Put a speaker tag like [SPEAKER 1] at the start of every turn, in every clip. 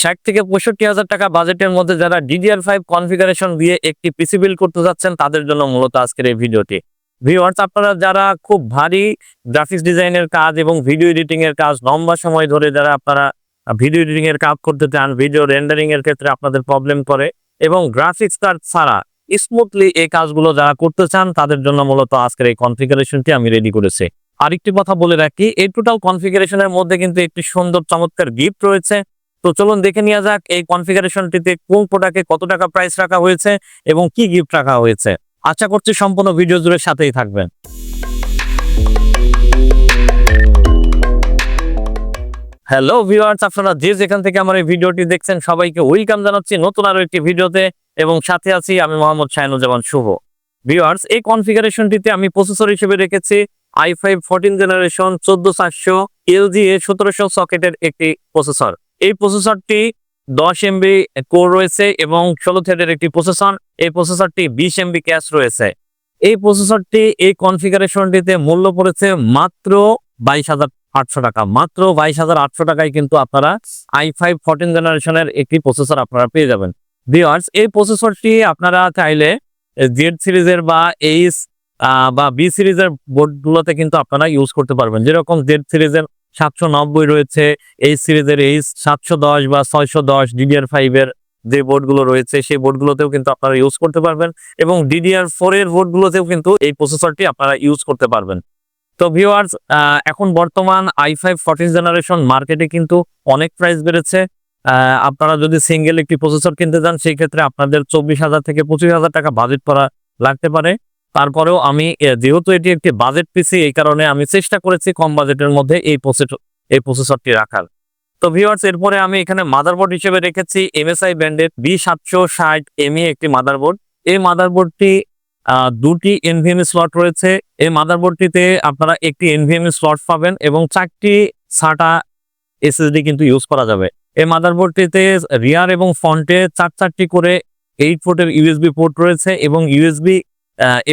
[SPEAKER 1] ষাট থেকে পঁয়ষট্টি হাজার টাকা বাজেটের মধ্যে যারা ডিডিআর ফাইভ কনফিগারেশন দিয়ে একটি পিসি বিল্ড করতে যাচ্ছেন, তাদের জন্য মূলত আজকের এই ভিডিওটি। ভিউয়ার্স আপনারা যারা খুব ভারী গ্রাফিক্স ডিজাইনের কাজ এবং ভিডিও এডিটিং এর কাজ লম্বা সময় ধরে যারা আপনারা ভিডিও এডিটিং এর কাজ করতে চান ভিডিও রেন্ডারিং এর ক্ষেত্রে আপনাদের প্রবলেম করে এবং গ্রাফিক্স কার্ড ছাড়া স্মুথলি এই কাজগুলো যারা করতে চান, তাদের জন্য মূলত আজকের এই কনফিগারেশনটি আমি রেডি করেছি। আরেকটি কথা বলে রাখি, এই টোটাল কনফিগারেশনের মধ্যে কিন্তু একটি সুন্দর চমৎকার গিফট রয়েছে। তো চলুন দেখে নেওয়া যাক এই কনফিগারেশনটিতে কোন প্রোডাক্টে কত টাকা প্রাইস রাখা হয়েছে এবং কি গিফট রাখা হয়েছে। আশা করছি সম্পূর্ণ ভিডিও জুড়ে সাথেই থাকবেন। হ্যালো ভিউয়ার্স আপনারা যে যেখান থেকে আমার এই ভিডিওটি দেখছেন, সবাইকে ওয়েলকাম জানাচ্ছি নতুন আরও একটি ভিডিওতে এবং সাথে আছি আমি মোহাম্মদ শাহিনুজ্জামান শুভ। ভিউয়ার্স এই কনফিগারেশনটিতে আমি প্রসেসর হিসেবে রেখেছি আই ফাইভ ফোরটিন জেনারেশন চোদ্দ চারশো এলজি এ সতেরোশো সকেটের একটি প্রসেসর এই প্রসেসরটি দশ এমবি কোর রয়েছে এবং ষোলো থ্রেডের একটি প্রসেসর এই প্রসেসরটি বিশ এমবি ক্যাশ রয়েছে। এই প্রসেসরটি এই কনফিগারেশনটিতে মূল্য পড়েছে মাত্র বাইশ হাজার আটশো টাকা। মাত্র বাইশ হাজার আটশো টাকায় কিন্তু আপনারা আই ফাইভ ফোরটিন জেনারেশনের একটি প্রসেসর আপনারা পেয়ে যাবেন। ভিওয়ার্স এই প্রসেসরটি আপনারা চাইলে জেড সিরিজের বা এইচ বা বি সিরিজের বোর্ডগুলোতে কিন্তু আপনারা ইউজ করতে পারবেন। যেরকম জেড সিরিজের সাতশো নব্বই রয়েছে। এইচ সিরিজের এইচ সাতশো দশ বা ছয়শো দশ ডিডিআর ফাইভের যে বোর্ডগুলো রয়েছে, সেই বোর্ডগুলোতেও কিন্তু আপনারা ইউজ করতে পারবেন এবং ডিডিআর ফোর এর বোর্ডগুলোতেও কিন্তু এই প্রসেসরটি আপনারা ইউজ করতে পারবেন। তো ভিউয়ার্স এখন বর্তমান আই ফাইভ ফোরটিন জেনারেশন মার্কেটে কিন্তু অনেক প্রাইস বেড়েছে। আপনারা যদি সিঙ্গেল একটি প্রসেসর কিনতে চান, সেই ক্ষেত্রে আপনাদের চব্বিশ হাজার থেকে পঁচিশ হাজার টাকা বাজেট করা লাগতে পারে। তারপরেও আমি যেহেতু এটি একটি বাজেট পিসি এই কারণে আমি চেষ্টা করেছি কম বাজেটের মধ্যে এই প্রসেসর এই প্রসেসরটি রাখার। তো ভিওয়ার্স এরপরে আমি এখানে মাদারবোর্ড হিসেবে রেখেছি এমএসআই ব্র্যান্ডের বি সাতশো ষাট এমই একটি মাদারবোর্ড এই মাদারবোর্ডটি দুটি এনভিএমই স্লট রয়েছে। এই মাদারবোর্ডটিতে আপনারা একটি এনভিএমই স্লট পাবেন এবং চারটি সাটা এসএসডি কিন্তু ইউজ করা যাবে। এই মাদারবোর্ডটিতে রিয়ার এবং ফ্রন্টে চার চারটি করে এইট পোর্টের ইউএসবি পোর্ট রয়েছে এবং ইউএসবি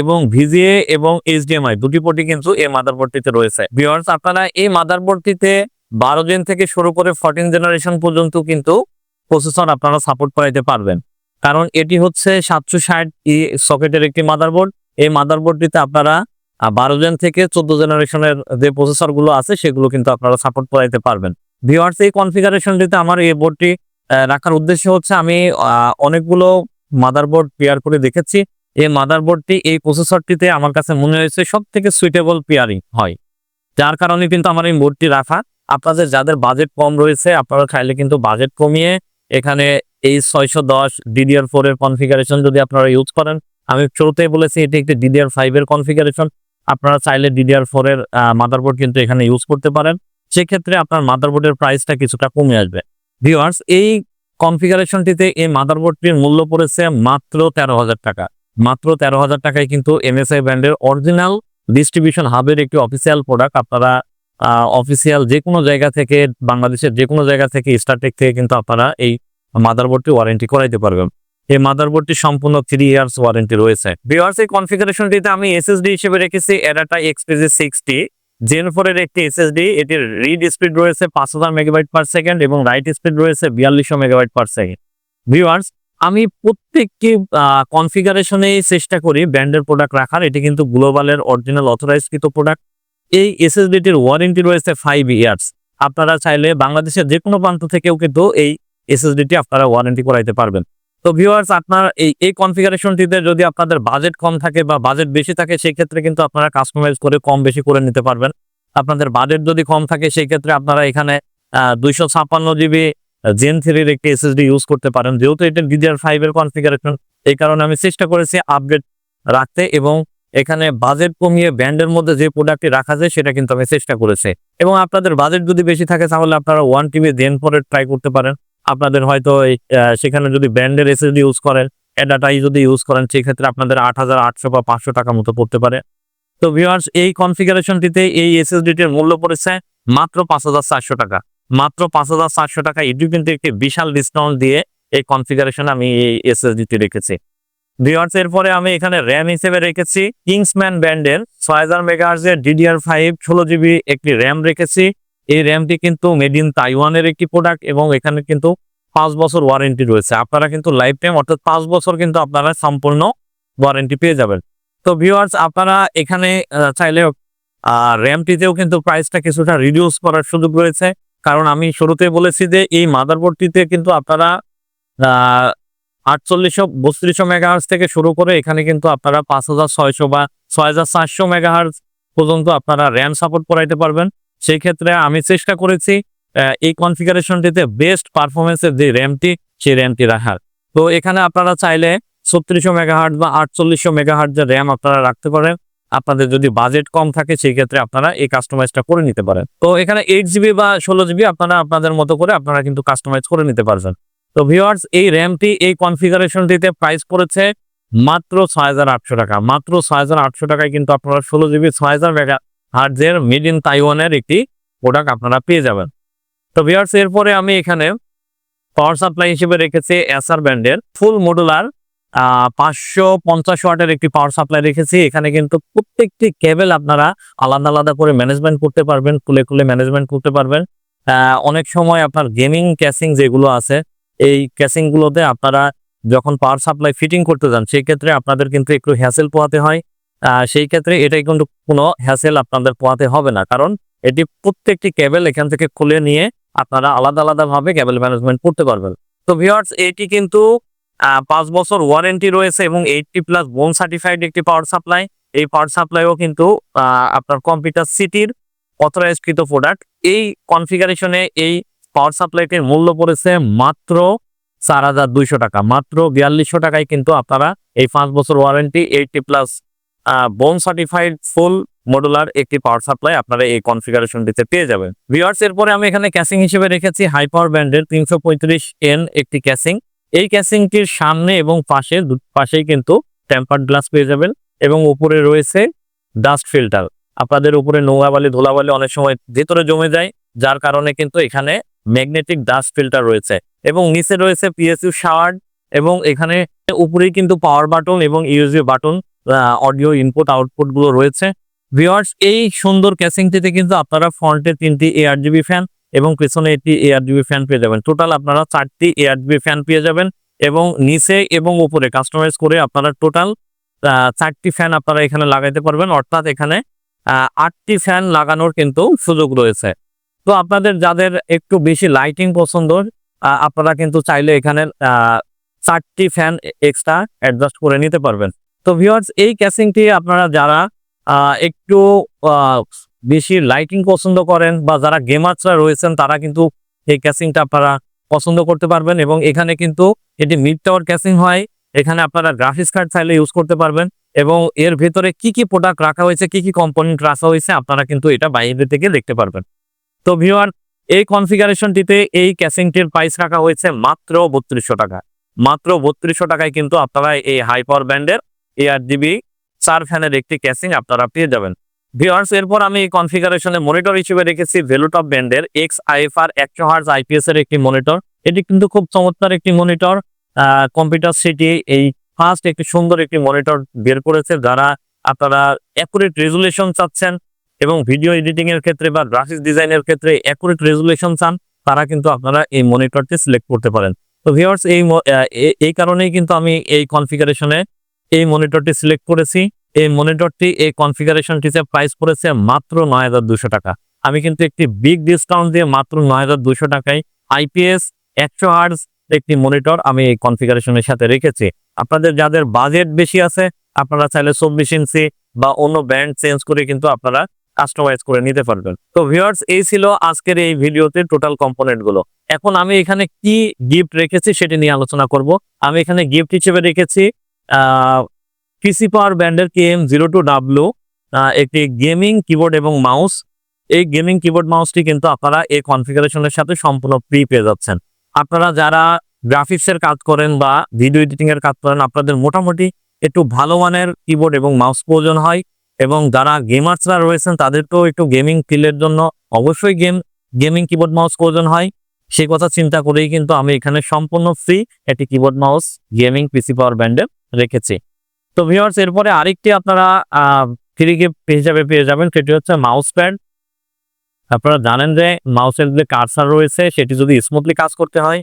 [SPEAKER 1] এবং ভিজিএ এবং এইচডিএমআই, দুটি পোর্টই কিন্তু এই মাদারবোর্ডটিতে রয়েছে। ভিউয়ার্স আপনারা এই মাদারবোর্ডটিতে বারো জেন থেকে শুরু করে ফোরটিন জেনারেশন পর্যন্ত কিন্তু প্রসেসর আপনারা সাপোর্ট করাইতে পারবেন। কারণ এটি হচ্ছে সাতশো ষাট ই সকেটের একটি মাদারবোর্ড এই মাদারবোর্ডটিতে আপনারা বারো জেন থেকে চোদ্দ জেনারেশনের যে প্রসেসরগুলো আছে, সেগুলো কিন্তু আপনারা সাপোর্ট করাইতে পারবেন। ভিওয়ার্স এই কনফিগারেশনটিতে আমার এই বোর্ডটি রাখার উদ্দেশ্য হচ্ছে আমি অনেকগুলো মাদারবোর্ড পেয়ার করে দেখেছি। এই মাদারবোর্ডটি এই প্রসেসরটিতে আমার কাছে মনে হয়েছে সব থেকে সুইটেবল পেয়ারিং হয়। যার কারণে কিন্তু আমার এই বোর্ডটি রাখা। আপনাদের যাদের বাজেট কম রয়েছে, আপনারা চাইলে কিন্তু বাজেট কমিয়ে এখানে এই ছয়শো দশ ডিডিআর ফোর এর কনফিগারেশন যদি আপনারা ইউজ করেন। আমি শুরুতেই বলেছি, এটি একটি ডিডিআর ফাইভ এর কনফিগারেশন আপনারা চাইলে ডিডিআর ফোর এর মাদারবোর্ড কিন্তু এখানে ইউজ করতে পারেন। সেক্ষেত্রে আপনার মাদারবোর্ডের প্রাইসটা কিছুটা কমে আসবে। ভিওয়ার্স এই কনফিগারেশনটিতে এই মাদারবোর্ডটির মূল্য পড়েছে মাত্র তেরো হাজার টাকা। মাত্র তেরো হাজার টাকায় কিন্তু এমএসআই ব্র্যান্ডের অরিজিনাল ডিস্ট্রিবিউশন হাবের একটি অফিসিয়াল প্রোডাক্ট আপনারা অফিসিয়াল যে কোনো জায়গা থেকে, বাংলাদেশের যে কোনো জায়গা থেকে স্টারটেক থেকে কিন্তু আপনারা এই মাদারবোর্ডটি ওয়ারেন্টি করাইতে পারবেন। এই মাদারবোর্ডটি সম্পূর্ণ থ্রি ইয়ার্স ওয়ারেন্টি রয়েছে। ভিউয়ার্স এই কনফিগারেশনটিতে আমি এসএসডি হিসেবে রেখেছি ADATA XPG sixty gen four এর একটি এসএসডি এটির রিড স্পিড রয়েছে পাঁচ হাজার মেগাবাইট পার সেকেন্ড এবং রাইট স্পিড রয়েছে বিয়াল্লিশশো মেগাবাইট পার সেকেন্ড ভিউয়ার্স আমি প্রত্যেকটি কনফিগারেশনেই চেষ্টা করি ব্র্যান্ডের প্রোডাক্ট রাখার। এটি কিন্তু গ্লোবালের অরিজিনাল অথরাইজ কৃত প্রোডাক্ট এই এসএসডিটির ওয়ারেন্টি রয়েছে ফাইভ ইয়ার্স আপনারা চাইলে বাংলাদেশের যে কোনো প্রান্ত থেকেও কিন্তু এই এসএসডিটি আপনারা ওয়ারেন্টি করাইতে পারবেন। তো ভিউয়ার্স আপনার এই এই কনফিগারেশনটিতে যদি আপনাদের বাজেট কম থাকে বা বাজেট বেশি থাকে সেই ক্ষেত্রে কিন্তু আপনারা কাস্টমাইজ করে কম বেশি করে নিতে পারবেন। আপনাদের বাজেট যদি কম থাকে সেই ক্ষেত্রে আপনারা এখানে দুইশো ছাপ্পান্ন জিবি জেন থ্রির একটি এসএসডি ইউজ করতে পারেন। যেহেতু এটা ডিডিআর ফাইভ এর কনফিগারেশন এই কারণে আমি চেষ্টা করেছি আপডেট রাখতে এবং এখানে বাজেট কমিয়ে ব্যান্ডের মধ্যে যে প্রোডাক্টটি রাখা যায়, সেটা কিন্তু আমি চেষ্টা করেছি। এবং আপনাদের বাজেট যদি বেশি থাকে, তাহলে আপনারা one TB gen four try করতে পারেন। আপনাদের হয়তো সেখানে যদি ব্র্যান্ডের এসএসডি ইউজ করেন এডাটাই যদি ইউজ করেন, সেক্ষেত্রে আপনাদের আট হাজার আটশো বা পাঁচশো টাকা মতো পড়তে পারে। তো ভিউয়ার্স এই কনফিগারেশনটিতে এই এসএসডিটির মূল্য পড়েছে মাত্র পাঁচ হাজার চারশো টাকা। মাত্র পাঁচ হাজার চারশো টাকা। এটিও কিন্তু একটি বিশাল ডিসকাউন্ট দিয়ে এই কনফিগারেশন আমি এই এসএসডিটি রেখেছি। ভিউয়ার্স এরপরে আমি এখানে র্যাম হিসেবে রেখেছি। কিংসম্যান ব্যান্ডের ছয় হাজার মেগাহার্জের ডিডিআর ফাইভ ষোলো জিবি একটি র্যাম রেখেছি। এই র্যামটি কিন্তু মেড ইন তাইওয়ানের একটি প্রোডাক্ট এবং এখানে কিন্তু পাঁচ বছর ওয়ারেন্টি রয়েছে। আপনারা কিন্তু লাইফ টাইম অর্থাৎ পাঁচ বছর কিন্তু আপনারা সম্পূর্ণ ওয়ারেন্টি পেয়ে যাবেন। তো ভিওয়ার্স আপনারা এখানে চাইলে র্যামটিতেও কিন্তু প্রাইসটা কিছুটা রিডিউস করার সুযোগ রয়েছে। কারণ আমি শুরুতে বলেছি যে এই মাদারবোর্ডটিতে কিন্তু আপনারা আটচল্লিশশো বত্রিশশো মেগাহার্স থেকে শুরু করে এখানে কিন্তু আপনারা পাঁচ হাজার ছয়শো বা ছয় হাজার চারশো মেগাহার্স পর্যন্ত আপনারা র্যাম সাপোর্ট করাইতে পারবেন। সেই ক্ষেত্রে আমি চেষ্টা করেছি এই কনফিগারেশনটিতে বেস্ট পারফরমেন্সের যে র্যামটি, সেই র্যামটি রাখার। তো এখানে আপনারা চাইলে ছত্রিশশো মেগাহার্ট বা আটচল্লিশশো মেগাহার্ট যে র্যাম আপনারা রাখতে পারেন। আপনাদের যদি বাজেট কম থাকে, সেই ক্ষেত্রে আপনারা এই কাস্টমাইজটা করে নিতে পারেন। তো এখানে এইট জিবি বা ষোলো জিবি আপনারা আপনাদের মতো করে আপনারা কিন্তু কাস্টমাইজ করে নিতে পারবেন। তো ভিওয়ার্স এই র্যামটি এই কনফিগারেশনটিতে প্রাইস পড়েছে মাত্র ছয় হাজার আটশো টাকা। মাত্র ছয় হাজার আটশো টাকায় কিন্তু আপনারা ষোলো জিবি ছয় হাজার হার্জের মিড ইন তাইওয়ানের একটি প্রোডাক্ট আপনারা পেয়ে যাবেন। তো ভিওয়ার্স এরপরে আমি এখানে পাওয়ার সাপ্লাই হিসেবে রেখেছি এসআর ব্যান্ডের ফুল মডুলার পাঁচশো পঞ্চাশ ওয়াটের একটি পাওয়ার সাপ্লাই রেখেছি। এখানে কিন্তু প্রত্যেকটি কেবল আপনারা আলাদা আলাদা করে ম্যানেজমেন্ট করতে পারবেন, খুলে খুলে ম্যানেজমেন্ট করতে পারবেন। অনেক সময় আপনার গেমিং ক্যাসিং যেগুলো আছে, এই ক্যাসিং গুলোতে আপনারা যখন পাওয়ার সাপ্লাই ফিটিং করতে যান, সেই ক্ষেত্রে আপনাদের কিন্তু একটু হ্যাসেল পোহাতে হয়। সেই ক্ষেত্রে এটাই কিন্তু কোনো হ্যাসেল আপনাদের পোহাতে হবে না। কারণ এটি প্রত্যেকটি কেবল এখান থেকে খুলে নিয়ে আপনারা আলাদা আলাদা ভাবে কেবল ম্যানেজমেন্ট করতে পারবেন। তো ভিউয়ার্স এটি কিন্তু পাঁচ বছর ওয়ারেন্টি রয়েছে এবং এইটটি প্লাস বোন সার্টিফাইড একটি পাওয়ার সাপ্লাই এই পাওয়ার সাপ্লাইও কিন্তু আপনার কম্পিউটার সিটির অথরাইজকৃত প্রোডাক্ট এই কনফিগারেশনে এই পাওয়ার সাপ্লাইটির মূল্য পড়েছে মাত্র চার হাজার দুইশো টাকা। মাত্র বিয়াল্লিশশো টাকায় কিন্তু আপনারা এই পাঁচ বছর warranty eighty plus bronze certified full modular একটি পাওয়ার সাপ্লাই আপনারা এই কনফিগারেশনটিতে পেয়ে যাবেন। ভিউয়ার্স এরপরে আমি এখানে ক্যাসিং হিসেবে রেখেছি। হাই পাওয়ার ব্যান্ডের তিনশো পঁয়ত্রিশ এন একটি ক্যাসিং এই ক্যাসিংটির সামনে এবং পাশে পাশেই কিন্তু টেম্পার্ড গ্লাস পেয়ে যাবেন এবং উপরে রয়েছে ডাস্ট ফিল্টার আপনাদের উপরে নোংরাবালি ধুলাবালি অনেক সময় ভেতরে জমে যায়, যার কারণে কিন্তু এখানে ম্যাগনেটিক ডাস্ট ফিল্টার রয়েছে। এবং নিচে রয়েছে পিএসইউ শাওয়ার এবং এখানে উপরেই কিন্তু পাওয়ার বাটন এবং ইউএসবি বাটন অডিও ইনপুট আউটপুটগুলো রয়েছে। ভিওয়ার্স এই সুন্দর ক্যাসিংটিতে কিন্তু আপনারা ফ্রন্টে তিনটি এআর জিবি ফ্যান এবং পেছনে একটি এআর জিবি ফ্যান পেয়ে যাবেন। টোটাল আপনারা চারটি এআর জিবি ফ্যান পেয়ে যাবেন এবং নিচে এবং উপরে কাস্টমাইজ করে আপনারা টোটাল চারটি ফ্যান আপনারা এখানে লাগাইতে পারবেন। অর্থাৎ এখানে আটটি ফ্যান লাগানোর কিন্তু সুযোগ রয়েছে। তো আপনাদের যাদের একটু বেশি লাইটিং পছন্দ আপনারা কিন্তু চাইলে এখানে চারটি ফ্যান এক্সট্রা অ্যাডজাস্ট করে নিতে পারবেন। তো ভিউয়ার্স এই ক্যাসিংটি আপনারা যারা একটু বেশি লাইটিং পছন্দ করেন বা যারা গেমার্সরা রয়েছেন, তারা কিন্তু এই ক্যাসিংটা আপনারা পছন্দ করতে পারবেন এবং এখানে কিন্তু এটি মিড টাওয়ার ক্যাসিং হয়। এখানে আপনারা গ্রাফিক্স কার্ড চাইলে ইউজ করতে পারবেন এবং এর ভেতরে কি কি প্রোডাক্ট রাখা হয়েছে, কি কি কম্পোনেন্ট রাখা হয়েছে, আপনারা কিন্তু এটা বাইরে থেকে দেখতে পারবেন। তো ভিউয়ার এই কনফিগারেশনটিতে এই ক্যাসিংটির প্রাইস রাখা হয়েছে মাত্র বত্রিশশো টাকা। মাত্র বত্রিশশো টাকায় কিন্তু আপনারা এই হাই পাওয়ার ব্যান্ডের এআর জিবি চার ফ্যানের একটি ক্যাসিং আপনারা পেয়ে যাবেন। ভিউয়ার্স এরপর আমি কনফিগারেশনে মনিটর হিসেবে রেখেছি ভেলুটপ ব্যান্ডের এক্স আইএফআর একশো হার্জ আইপিএস এর একটি মনিটর এটি কিন্তু খুব চমৎকার একটি মনিটর কম্পিউটার সিটি এই ফার্স্ট একটি সুন্দর একটি মনিটর বের করেছে যারা আপনারা অ্যাকুরেট রেজুলেশন চাচ্ছেন এবং ভিডিও এডিটিং এর ক্ষেত্রে বা গ্রাফিক্স ডিজাইনের ক্ষেত্রে অ্যাকুরেট রেজুলেশন চান, তারা কিন্তু আপনারা এই মনিটরটি সিলেক্ট করতে পারেন। তো ভিউয়ার্স এই এই কারণেই কিন্তু আমি এই কনফিগারেশনে এই মনিটরটি সিলেক্ট করেছি। এই মনিটরটি এই কনফিগারেশনটিতে প্রাইস পড়েছে মাত্র নয় টাকা। আমি কিন্তু একটি বিগ ডিসকাউন্ট দিয়ে মাত্র নয় টাকায় আইপিএস একশো হার্জ একটি মনিটর আমি এই কনফিগারেশনের সাথে রেখেছি। আপনাদের যাদের বাজেট বেশি আছে, আপনারা চাইলে চব্বিশ ইঞ্চি বা অন্য ব্র্যান্ড চেঞ্জ করে কিন্তু আপনারা কাস্টমাইজ করে নিতে পারবেন। তো ভিউয়ার্স এই ছিল আজকের এই ভিডিওতে টোটাল কম্পোনেন্টগুলো। এখন আমি এখানে কি গিফট রেখেছি সেটি নিয়ে আলোচনা করব। আমি এখানে গিফট হিসেবে রেখেছি পিসি পাওয়ার ব্র্যান্ডের K M zero two W একটি গেমিং কিবোর্ড এবং মাউস এই গেমিং কিবোর্ড মাউসটি কিন্তু আপনারা এই কনফিগারেশনের সাথে সম্পূর্ণ ফ্রি পেয়ে যাচ্ছেন। আপনারা যারা গ্রাফিক্স এর কাজ করেন বা ভিডিও এডিটিং এর কাজ করেন, আপনাদের মোটামুটি একটু ভালো মানের কিবোর্ড এবং মাউস প্রয়োজন হয়। এবং যারা গেমার্সরা রয়েছেন, তাদেরকেও একটু গেমিং ফিল্ডের জন্য অবশ্যই গেম গেমিং কিবোর্ড মাউস প্রয়োজন হয়। সেই কথা চিন্তা করেই কিন্তু আমি এখানে সম্পূর্ণ ফ্রি একটি keyboard mouse gaming PC power ব্যান্ডে রেখেছি। তো ভিউয়ার্স এরপরে আরেকটি আপনারা ফ্রি গিফট হিসাবে পেয়ে যাবেন, সেটি হচ্ছে মাউস প্যাড আপনারা জানেন যে মাউসের যে কার্সার রয়েছে, সেটি যদি স্মুথলি কাজ করতে হয়,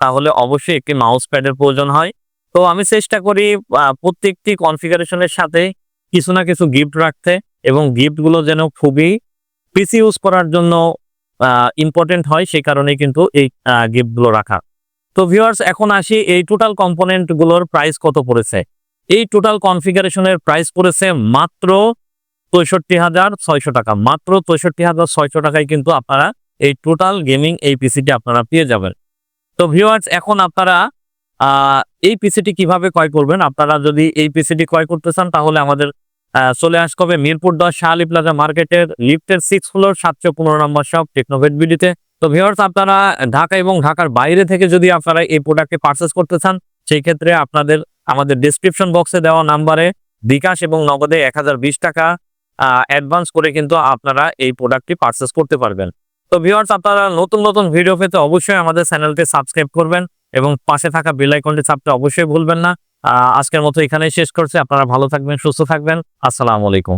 [SPEAKER 1] তাহলে অবশ্যই একটি মাউস প্যাডের প্রয়োজন হয়। তো আমি চেষ্টা করি প্রত্যেকটি কনফিগারেশনের সাথে কিছু না কিছু গিফট রাখতে এবং গিফটগুলো যেন খুবই পিসি ইউজ করার জন্য ইম্পর্টেন্ট হয়, সেই কারণে কিন্তু এই গিফটগুলো রাখা। তো ভিউয়ার্স এখন আসি এই টোটাল কম্পোনেন্টগুলোর প্রাইস কত পড়েছে? এই টোটাল কনফিগারেশনের প্রাইস পড়েছে মাত্র পঁয়ষট্টি হাজার ছয়শো টাকা। মাত্র পঁয়ষট্টি হাজার ছয়শো টাকায় কিন্তু আপনারা এই টোটাল গেমিং এই পিসিটি আপনারা পেয়ে যাবেন। তো ভিউয়ার্স এখন আপনারা এই পিসিটি কীভাবে ক্রয় করবেন? আপনারা যদি এই পিসিটি ক্রয় করতে চান, তাহলে আমাদের চলে আসতে হবে মিরপুর দশ শাহালি প্লাজা মার্কেটের লিফটের সিক্স ফ্লোর সাতশো পনেরো নম্বর শপ টেকনোভেট বিডিতে তো। ভিউয়ার্স আপনারা ঢাকা এবং ঢাকার বাইরে থেকে যদি আপনারা এই প্রোডাক্টকে পারচেস করতে চান, সেই ক্ষেত্রে আপনাদের আমাদের ডিসক্রিপশন বক্সে দেওয়া নাম্বারে বিকাশ এবং নগদে এক হাজার বিশ টাকা অ্যাডভান্স করে কিন্তু আপনারা এই প্রোডাক্টটি পারচেস করতে পারবেন। তো ভিউয়ার্স আপনারা নতুন নতুন ভিডিও পেতে অবশ্যই আমাদের চ্যানেলটি সাবস্ক্রাইব করবেন এবং পাশে থাকা বিলাইকনটি চাপতে অবশ্যই ভুলবেন না। আজকের মতো এখানেই শেষ করছে। আপনারা ভালো থাকবেন, সুস্থ থাকবেন। আসসালামু আলাইকুম।